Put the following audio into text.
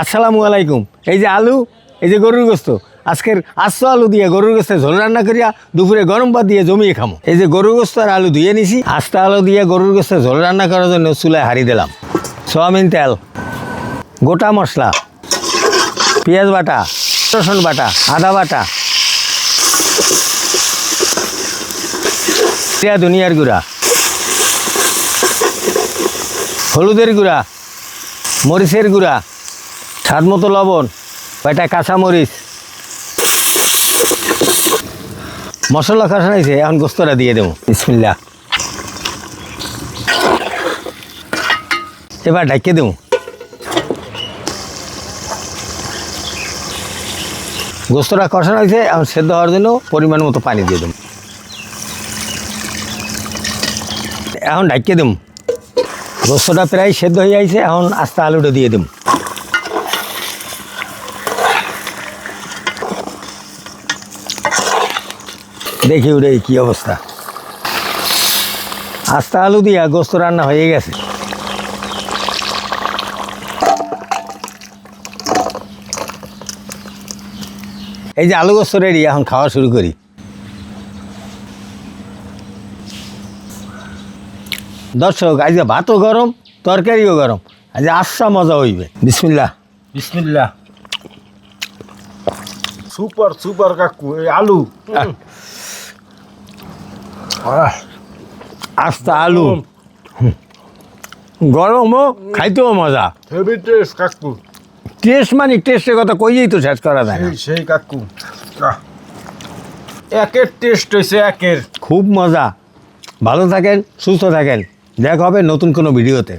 আসসালামু আলাইকুম। এই যে আলু, এই যে গরুর গোস্ত। আজকের আস্ত আলু দিয়ে গরুর গোস্তে ঝোল রান্না করিয়া দুপুরে গরম ভাত দিয়ে জমিয়ে খামো। এই যে গরুর গোস্ত আর আলু ধুয়ে নিছি। আস্তা আলু দিয়ে গরুর গোস্তে ঝোল রান্না করার জন্য চুলায় হারি দিলাম। সোয়াবিন তেল, গোটা মশলা, পেঁয়াজ বাটা, রসুন বাটা, আদা বাটা, জিরা, ধনিয়ার গুঁড়া, হলুদের গুঁড়া, মরিচের গুঁড়া স্বাদ মতো লবণ কয়টা কাঁচা মরিচ মশলা কষাইছে এখন গোস্তটা দিয়ে দেবো। বিসমিল্লা এবার ঢাকে দেবো। গোস্তটা কষানো হয়েছে, এখন সেদ্ধ হওয়ার জন্য পরিমাণ মতো পানি দিয়ে দেবো। এখন ঢাকিয়ে দেবো। গোস্তটা প্রায় সেদ্ধ হয়ে যাইছে এখন আস্তে আলুটা দিয়ে দেবো। দেখি ওরে কি অবস্থা। আস্তা আলু দিয়া গোস্ত রান্না হয়ে গেছে। এই যে আলু গোস্ত রেডি এখন খাওয়া শুরু করি। দর্শক আজ ভাতও গরম তরকারিও গরম আজ আচ্ছা মজা হইবে। বিসমিল্লা বিসমিল্লা সুপার সুপার কাকু আলু। আস্তা আলু। গরমও খাইতেও মজা। হেভি টেস্ট কাকু। টেস্ট মানে টেস্টের কথা কইয়েই তো শেষ করা যায় সেই সেই কাকু। একের টেস্ট হয়েছে একের। খুব মজা। ভালো থাকেন সুস্থ থাকেন। দেখা হবে নতুন কোনো ভিডিওতে।